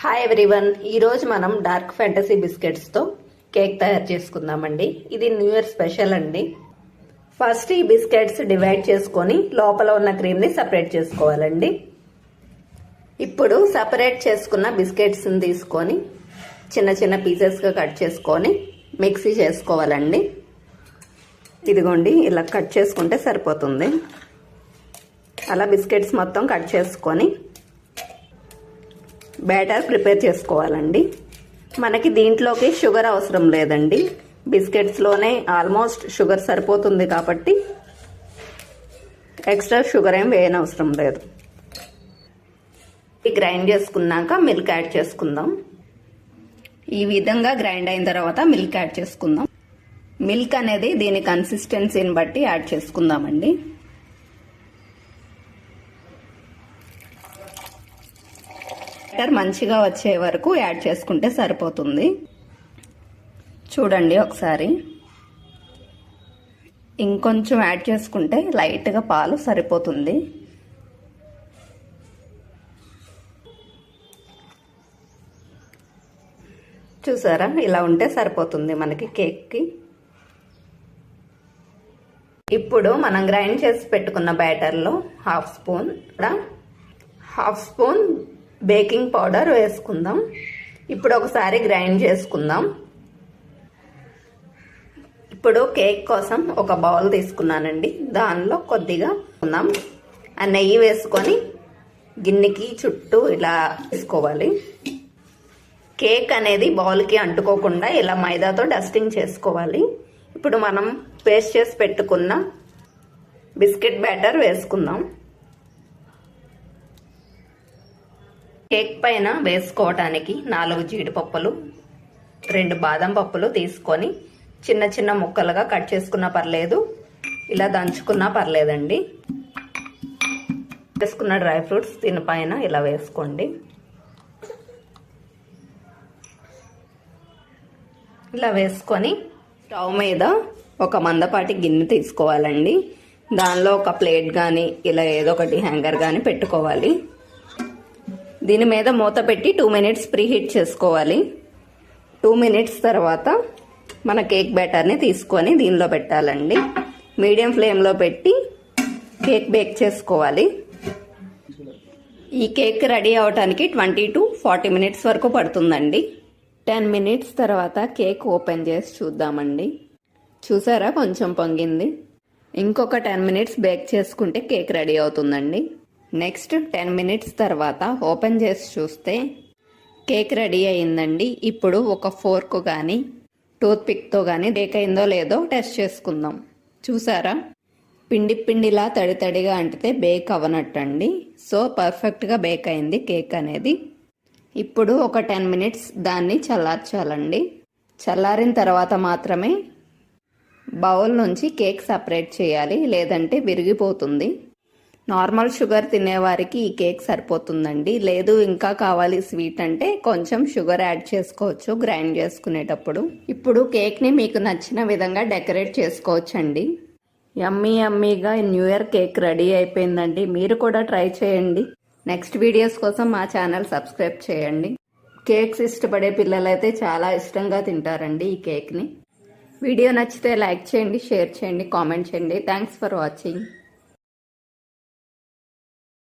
Hi everyone ఈరోజు మనం dark fantasy బిస్కెట్స్తో cake తయారు చేసుకుందామండి. ఇది న్యూ ఇయర్ స్పెషల్ అండి. ఫస్ట్ ఈ బిస్కెట్స్ డివైడ్ చేసుకొని లోపల ఉన్న క్రీమ్ని సపరేట్ చేసుకోవాలండి. ఇప్పుడు సపరేట్ చేసుకున్న బిస్కెట్స్ని తీసుకొని చిన్న చిన్న పీసెస్గా కట్ చేసుకొని మిక్సీ చేసుకోవాలండి. ఇదిగోండి ఇలా కట్ చేసుకుంటే సరిపోతుంది. అలా బిస్కెట్స్ మొత్తం కట్ చేసుకొని బ్యాటర్ ప్రిపేర్ చేసుకోవాలండి. మనకి దీంట్లోకి షుగర్ అవసరం లేదండి. బిస్కెట్స్లోనే ఆల్మోస్ట్ షుగర్ సరిపోతుంది కాబట్టి ఎక్స్ట్రా షుగర్ ఏం వేయనవసరం లేదు. గ్రైండ్ చేసుకున్నాక మిల్క్ యాడ్ చేసుకుందాం. ఈ విధంగా గ్రైండ్ అయిన తర్వాత మిల్క్ యాడ్ చేసుకుందాం. మిల్క్ అనేది దీని కన్సిస్టెన్సీని బట్టి యాడ్ చేసుకుందామండి. బ్యాటర్ మంచిగా వచ్చే వరకు యాడ్ చేసుకుంటే సరిపోతుంది. చూడండి ఒకసారి. ఇంకొంచెం యాడ్ చేసుకుంటే లైట్గా పాలు సరిపోతుంది. చూసారా? ఇలా ఉంటే సరిపోతుంది మనకి కేక్కి. ఇప్పుడు మనం గ్రైండ్ చేసి పెట్టుకున్న బ్యాటర్లో half spoon half spoon baking powder వేసుకుందాం. ఇప్పుడు ఒకసారి గ్రైండ్ చేసుకుందాం. ఇప్పుడు కేక్ కోసం ఒక బౌల్ తీసుకున్నానండి. దానిలో కొద్దిగా ఉందాం ఆ నెయ్యి వేసుకొని గిన్నెకి చుట్టూ ఇలా తీసుకోవాలి కేక్ అనేది బౌల్కి అంటుకోకుండా ఇలా మైదాతో డస్టింగ్ చేసుకోవాలి. ఇప్పుడు మనం పేస్ట్ చేసి పెట్టుకున్న బిస్కెట్ బ్యాటర్ వేసుకుందాం. కేక్ పైన వేసుకోవటానికి నాలుగు జీడిపప్పులు రెండు బాదం పప్పులు తీసుకొని చిన్న చిన్న ముక్కలుగా కట్ చేసుకున్నా పర్లేదు. ఇలా దంచుకున్నా పర్లేదండి. వేసుకున్న డ్రై ఫ్రూట్స్ దీనిపైన ఇలా వేసుకోండి. ఇలా వేసుకొని స్టవ్ మీద ఒక మందపాటి గిన్నె తీసుకోవాలండి. దానిలో ఒక ప్లేట్ కానీ ఇలా ఏదో ఒకటి హ్యాంగర్ కానీ పెట్టుకోవాలి. దీని మీద మూత పెట్టి టూ మినిట్స్ ప్రీహీట్ చేసుకోవాలి. టూ మినిట్స్ తర్వాత మన కేక్ బ్యాటర్ని తీసుకొని దీనిలో పెట్టాలండి. మీడియం ఫ్లేమ్లో పెట్టి కేక్ బేక్ చేసుకోవాలి. ఈ కేక్ రెడీ అవడానికి ట్వంటీ టు ఫార్టీ మినిట్స్ వరకు పడుతుందండి. టెన్ మినిట్స్ తర్వాత కేక్ ఓపెన్ చేసి చూద్దామండి. చూసారా? కొంచెం పొంగింది. ఇంకొక టెన్ మినిట్స్ బేక్ చేసుకుంటే కేక్ రెడీ అవుతుందండి. నెక్స్ట్ టెన్ మినిట్స్ తర్వాత ఓపెన్ చేసి చూస్తే కేక్ రెడీ అయిందండి. ఇప్పుడు ఒక ఫోర్క్ కానీ టూత్పిక్తో కానీ బేక్ అయిందో లేదో టెస్ట్ చేసుకుందాం. చూసారా? పిండి పిండిలా తడి తడిగా అంటితే బేక్ అవ్వనట్టండి. సో పర్ఫెక్ట్గా బేక్ అయింది కేక్ అనేది. ఇప్పుడు ఒక టెన్ మినిట్స్ దాన్ని చల్లార్చాలండి. చల్లారిన తర్వాత మాత్రమే బౌల్ నుంచి కేక్ సపరేట్ చేయాలి. లేదంటే విరిగిపోతుంది. నార్మల్ షుగర్ తినేవారికి ఈ కేక్ సరిపోతుందండి. లేదు ఇంకా కావాలి స్వీట్ అంటే కొంచెం షుగర్ యాడ్ చేసుకోవచ్చు గ్రైండ్ చేసుకునేటప్పుడు. ఇప్పుడు కేక్ని మీకు నచ్చిన విధంగా డెకరేట్ చేసుకోవచ్చండి. యమ్మీ యమ్మీగా న్యూ ఇయర్ కేక్ రెడీ అయిపోయిందండి. మీరు కూడా ట్రై చేయండి. నెక్స్ట్ వీడియోస్ కోసం మా ఛానల్ సబ్స్క్రైబ్ చేయండి. కేక్స్ ఇష్టపడే పిల్లలైతే చాలా ఇష్టంగా తింటారండి ఈ కేక్ని. వీడియో నచ్చితే లైక్ చేయండి షేర్ చేయండి కామెంట్ చేయండి. Thanks for watching.